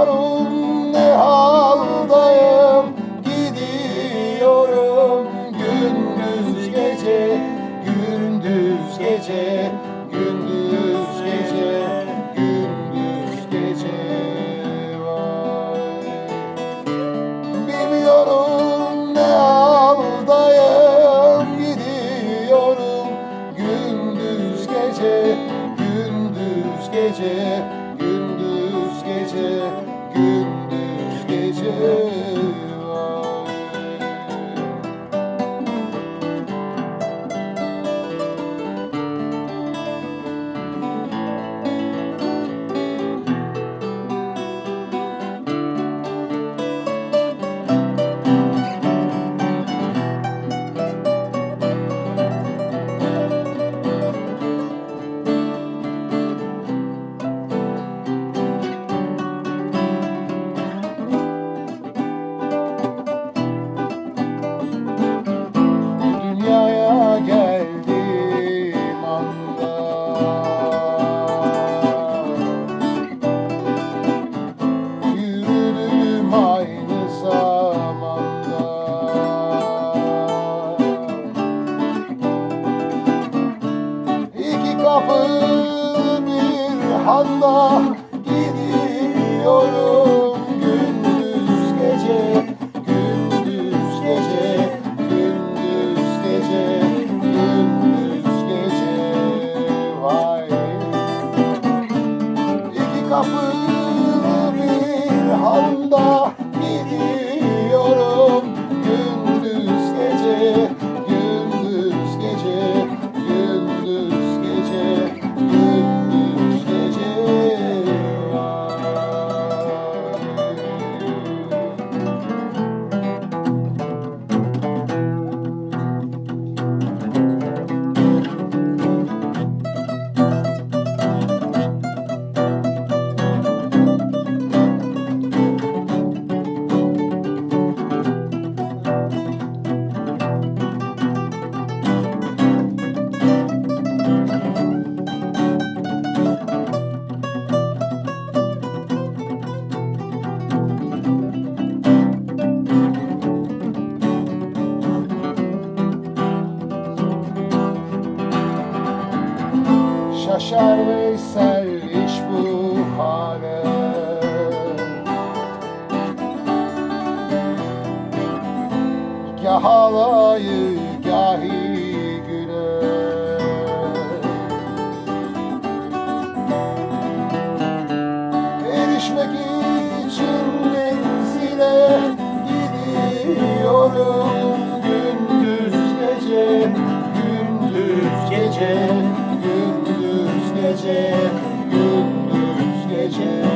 Bilmiyorum ne haldayım? Gidiyorum. Gündüz gece Gündüz gece Gündüz gece Gündüz gece. Vay. Bilmiyorum ne haldayım. Gidiyorum. Gündüz gece Gündüz gece Allah. şaşar Veysel iş bu hale. Gah alayı gahi güle Erişmek için menzile gidiyorum. Gündüz gece, gündüz gece gece, gündüz gece.